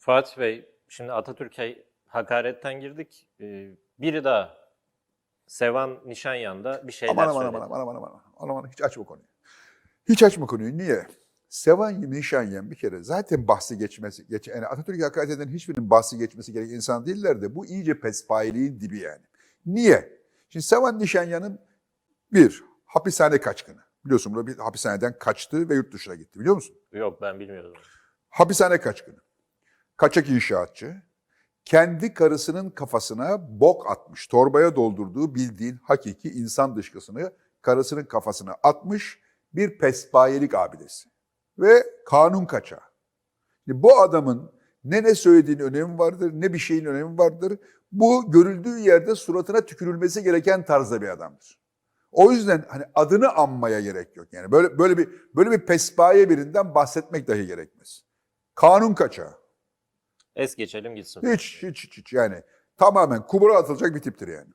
Fatih Bey, şimdi Atatürk'e hakaretten girdik. Ee, biri daha Sevan Nişanyan'da bir şeyler Aman aman söyledi. aman aman aman aman aman hiç açma konuyu. Hiç açma konuyu. Niye? Sevan Nişanyan bir kere zaten bahsi geçmesi, geç, yani Atatürk'e hakaret eden hiçbirinin bahsi geçmesi gereken insan değiller de bu iyice pespayiliğin dibi yani. Niye? Şimdi Sevan Nişanyan'ın bir, hapishane kaçkını. Biliyorsun burada bir hapishaneden kaçtı ve yurt dışına gitti biliyor musun? Yok ben bilmiyordum. Hapishane kaçkını. Kaçak inşaatçı. Kendi karısının kafasına bok atmış. Torbaya doldurduğu bildiğin hakiki insan dışkısını karısının kafasına atmış bir pespayelik abidesi. Ve kanun kaçağı. Şimdi bu adamın ne ne söylediğinin önemi vardır, ne bir şeyin önemi vardır. Bu görüldüğü yerde suratına tükürülmesi gereken tarzda bir adamdır. O yüzden hani adını anmaya gerek yok. Yani böyle böyle bir böyle bir pespaye birinden bahsetmek dahi gerekmez. Kanun kaçağı. Es geçelim gitsin. Hiç hiç hiç, hiç yani tamamen kubura atılacak bir tiptir yani.